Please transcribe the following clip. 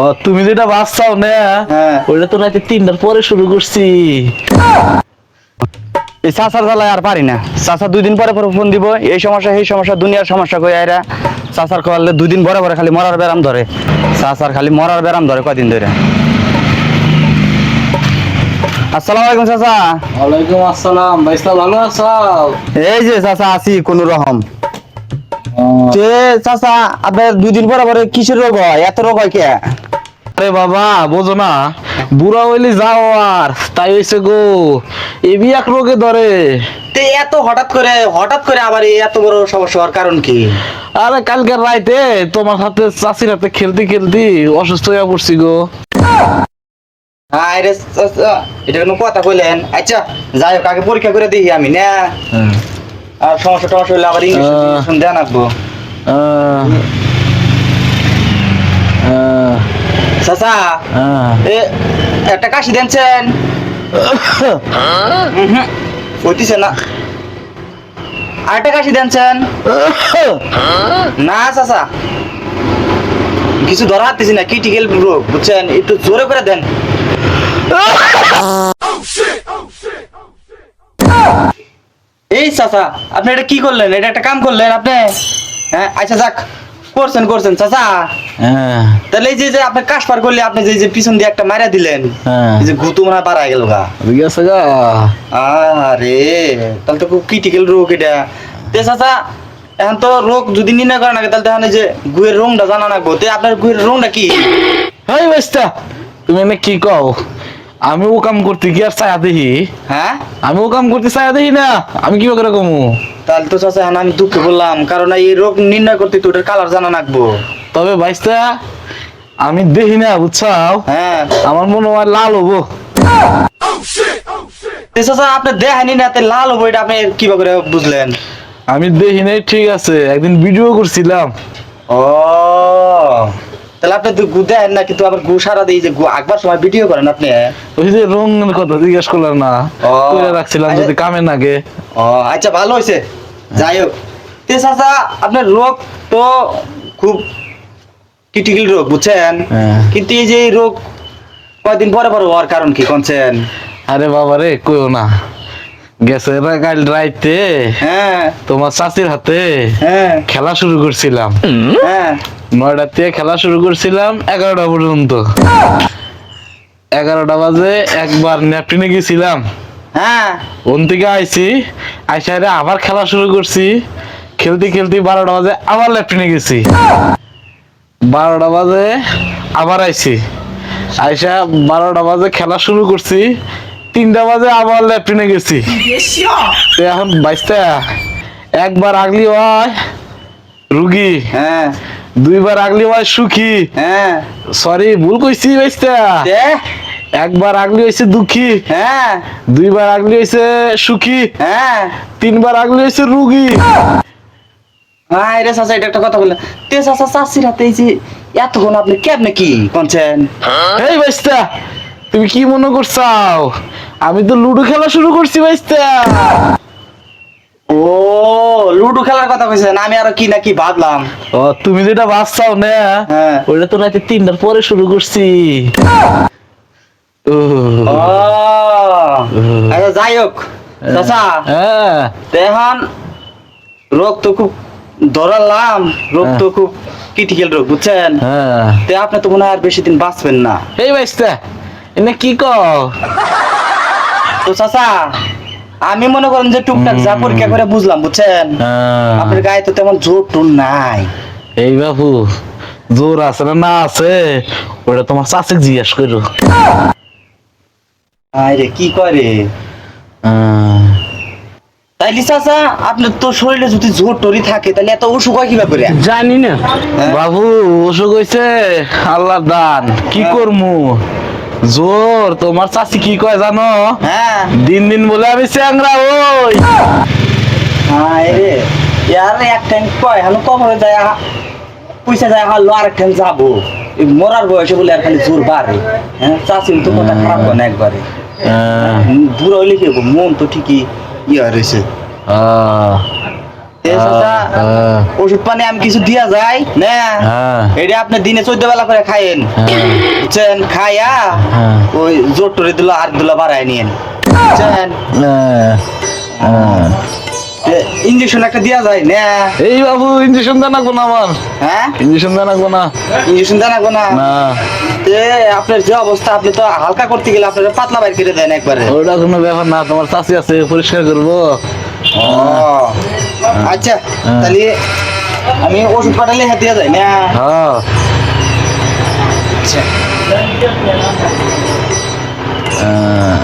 ও তুমি যেটা ভাবছাও না। হ্যাঁ। ওইটা তো রাতে তিনটার পরে শুরু করছি। এই চাচার জ্বালায় আর পারি না। চাচা দুই দিন পরে পরে ফোন দিব। এই সমস্যা এই সমস্যা দুনিয়ার সমস্যা কই আইরা। চাচার করলে দুই দিন পরে পরে খালি মরার ব্যারাম ধরে। চাচার খালি মরার ব্যারাম ধরে কয়দিন ধরে। আসসালামু আলাইকুম চাচা। ওয়ালাইকুম আসসালাম। ভাইসা ভালো আছো? এই যে চাচা আছি কোন রকম। যে চাচা আপনার দুই দিন পরে পরে কিসের রোগ হয়? এত রোগ হয় কে? আরে বাবা বোঝো না। বুড়া হইলে যাও আর তাই হইছে গো। এবি এক রোগে ধরে। তে এত হঠাৎ করে হঠাৎ করে আবার এই এত বড় সমস্যা হওয়ার কারণ কি? আরে কালকের রাইতে তোমার হাতে চাষির হাতে খেলতে খেলতে অসুস্থ হয়ে পড়ছি গো। আরে এটা কোনো কথা কইলেন? আচ্ছা যাই হোক আগে পরীক্ষা করে দিই আমি না। আর সমস্যা টমস্যা হলে আবার ইংলিশ চাচা একটা কাশি দেনছেন? হইতিছে না। আরেকটা কাশি দেনছেন? না চাচা। কিছু ধরা হাতেছি না ক্রিটিক্যাল রোগ বুঝছেন? একটু জোরে করে দেন। এই চাচা আপনি এটা কি করলেন? এটা একটা কাম করলেন আপনি? হ্যাঁ আচ্ছা যাক করছেন করছেন চাচা। হ্যাঁ, তাহলে এই যে আপনি কাশ পার করলে আপনি যে যে পিছন দিয়ে একটা মারা দিলেন হ্যাঁ। এই যে গুতু হয় পারা গেল গা। ঠিক গা। আরে তাহলে তো খুব ক্রিটিক্যাল রোগ এটা। তে চাচা এখন তো রোগ যদি নির্ণয় করা নাগে তাহলে তাহলে যে গুয়ের রংটা জানা নাগবো তে আপনার গুয়ের রংটা কি? হাই বেস্তা তুমি কি কও? আমি ও কাম করতে কি আর ছায়া দেখি। হ্যাঁ? আমি ও কাম করতে ছায়া দেখি না। আমি কি করে কমু? তাহলে তো চাচা আমি দুঃখে বললাম কারণ এই রোগ নির্ণয় করতে তো ওটার কালার জানা নাগবো তবে বাইস্তা আমি দেখি না বুঝছাও? হ্যাঁ। আমার মনে হয় লাল হব। চাচা আপনি দেখানি না লাল হব এটা আপনি কীভাবে করে বুঝলেন? আমি দেখি নাই ঠিক আছে। একদিন ভিডিও করছিলাম। ও। তাহলে আপনি তো গু দেন না কিন্তু আবার গু সারা দিয়ে যে গু সময় ভিডিও করেন আপনি। ওই যে রঙের কথা জিজ্ঞেস করলাম না করে রাখছিলাম যদি কামে নাগে ও আচ্ছা ভালো হয়েছে যাই হোক। তে চাচা আপনার রোগ তো খুব ক্রিটিক্যাল রোগ বুঝছেন? হ্যাঁ। কিন্তু এই যে রোগ কয়দিন পরে পরে হওয়ার কারণ কি কোনছেন আরে বাবা রে কইও না। গেছে? রে কাল রাইতে হ্যাঁ। তোমার চাচির হাতে হ্যাঁ। খেলা শুরু করছিলাম। হ্যাঁ। নয়টার থেকে খেলা শুরু করছিলাম এগারোটা পর্যন্ত। এগারোটা বাজে একবার ন্যাপটিনে গেছিলাম। হ্যাঁ। ওন থেকে আইছি আইসা রে আবার খেলা শুরু করছি। খেলতে খেলতে বারোটা বাজে আবার ল্যাপটিনে গেছি। বারোটা বাজে আবার আইছি। আইসা বারোটা বাজে খেলা শুরু করছি। তিনটা বাজে আবার ল্যাপটিনে গেছি। এখন বাইশটা। একবার আগলি হয় রুগী। হ্যাঁ। দুইবার আগলি হয় সুখী। হ্যাঁ। সরি ভুল কইছি বাইশটা। একবার আগলি হয়েছে দুঃখী। হ্যাঁ। দুইবার আগলি হয়েছে সুখী। হ্যাঁ। তিনবার আগলি হয়েছে রুগী। হ্যাঁ রে চাচা এটা একটা কথা বললেন তে চাচা চাষির হাতে এই যে এতক্ষণ আপনি কেমনে কি কোনছেন এই বাইস্তা তুমি কি মনে করছাও? আমি তো লুডো খেলা শুরু করছি বাইস্তা ও লুডো খেলার কথা কইছেন আমি আরও কি না কি ভাবলাম। ও তুমি যেটা ভাবছাও না হ্যাঁ। ওইটা তো রাতে তিনটার পরে শুরু করছি। ও। আচ্ছা যাই হোক চাচা হ্যাঁ। দেহান রোগ তো খুব ধরালাম রোগ তো খুব ক্রিটিক্যাল রোগ বুঝছেন? হ্যাঁ। তে আপনি তো মনে হয় আর বেশি দিন বাঁচবেন না। এই বাইস্তা এনে কি কও তো চাচা আমি মনে করেন যে টুকটাক যা পরীক্ষা করে বুঝলাম বুঝছেন? হ্যাঁ। আপনার গায়ে তো তেমন জোর টোর নাই। এই বাবু জোর আছে না না আছে? ওটা তোমার চাষিক জিজ্ঞেস করো। আরে কি করে? হ্যাঁ। তাইলে চাচা আপনার তো শরীরে যদি জোর টরি থাকে তাহলে এত অসুখ হয় কীভাবে করে? জানি না। হ্যাঁ? বাবু অসুখ হয়েছে আল্লাহ দান। কি। করমু? জোর তোমার চাষি কি কয় জানো? হ্যাঁ। দিন দিন বলে আমি চ্যাংরা ওই ইয়ার এক টাইম কয় হানো কবরে যায় পয়সা যায় হালো আর এক টাইম যাব মরার বয়সে বলে আর খালি জোর বাড়ে। হ্যাঁ চাষি তো কথা খারাপ হয় না একবারে। হ্যাঁ, বুড়ো হইলে কি? মন তো ঠিকই ইয়া রয়েছে। আহ, চাচা, হ্যাঁ। ওষুধ পানি আমি কিছু দিয়া যাই না। হ্যাঁ। এটা আপনি দিনে চোদ্দ বেলা করে খাইয়েন। বুঝছেন? খাইয়া হ্যাঁ। ওই জোর টরে দিল আর দিল বাড়ায় নিয়েন। বুঝছেন? হ্যাঁ। ইঞ্জেকশন একটা দিয়া যায় না। এই বাবু ইঞ্জেকশন দেন না আমার। হ্যাঁ? ইঞ্জেকশন দেন না ইঞ্জেকশন দেন না না। তে আপনার যে অবস্থা আপনি তো হালকা করতে গেলে আপনার পাতলা বাইর করে দেন একবারে। ওটা কোনো ব্যাপার না তোমার চাষি আছে পরিষ্কার করব। ও আচ্ছা হ্যাঁ। তাহলে আমি ওষুধ পাঠালে হাতে যায় না? হ্যাঁ। আচ্ছা। হ্যাঁ।